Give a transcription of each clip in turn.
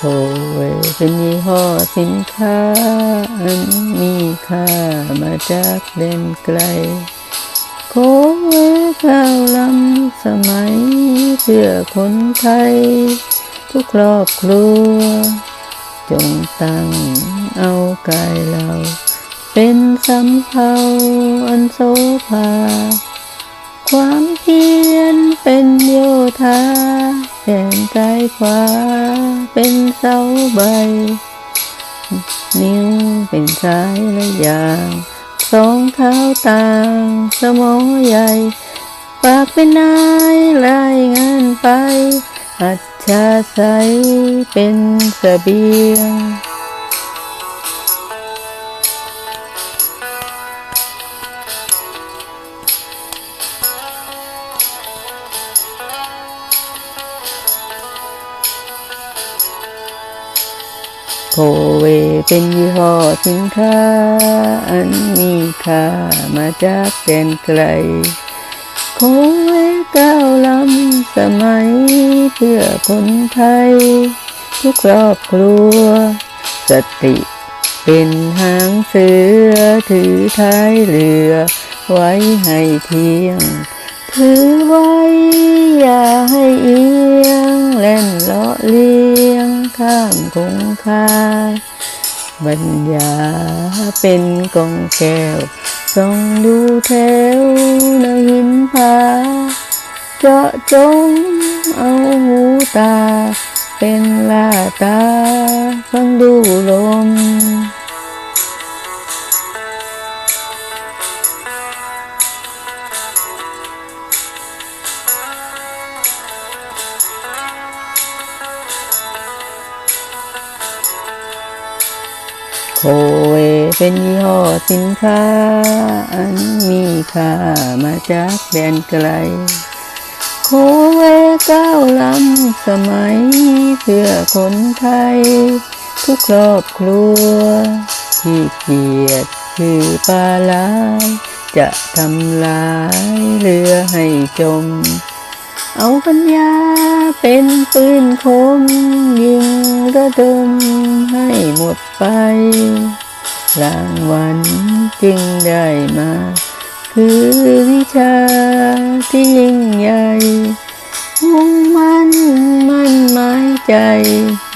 โคเวเป็นยี่ห้อสินค้า อันมีค่ามาจากแดนไกล โคเวก้าวล้ำสมัยเพื่อคนไทย ทุกครอบครัว จงตั้งเอากายเรา เป็นสำเภาอันโสภา ความเพียรเป็นโยธาแขนกายขวา เป็นเสาใบ นิ้วเป็นสายและยางสองเท้าต่างสมอใหญ่ ปากเป็นนายรายงานไป อัจฉาใสยเป็นเสบียง โคเวเป็นยี่ห้อสินค้า อันมีค่ามาจากแดนไกล โคเวก้าวล้ำสมัยเพื่อคนไทย ทุกครอบครัว สติเป็นหางเสือถือท้ายเรือ ไว้ให้เที่ยง ถือไว้อย่าให้เอียงเล่นเลาะเลีย ข้ามคงคาบรรยาเป็นกองแก้วส่องดูแถวในหินผาเจาะจงเอาหูตา เป็นลาตา โคเวเป็นยี่ห้อสินค้า อันมีค่ามาจากแดนไกล โคเวก้าวล้ำสมัย เพื่อคนไทย ทุกครอบครัว ที่เกียรติคือปลาลาย จะทำลายเรือให้จม เอาปัญญาเป็นปืนคมยิงระดมให้ ดไปรางวัลจึงได้มา คือวิชาที่ยิ่งใหญ่มุ่งมั่นมั่นหมายใจ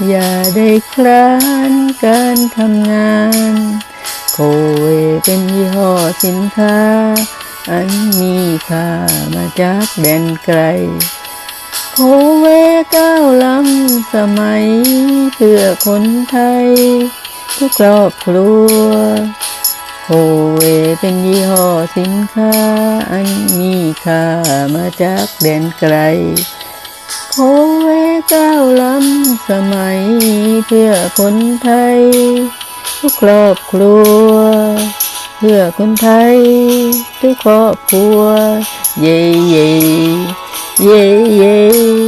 อย่าได้คลานการทำงาน โคเวเป็นยี่ห้อสินค้า อันมีค่ามาจากแดนไกล โคเวก้าวล้ำสมัย เพื่อคนไทย ทุกครอบครัวโคเวเป็นยี่ห้อสินค้า อันมีค่ามาจากแดนไกลโคเวก้าวล้ำสมัย เพื่อคนไทย ทุกครอบครัว เพื่อคนไทย ทุกครอบครัว เย่เย่ เย่เย่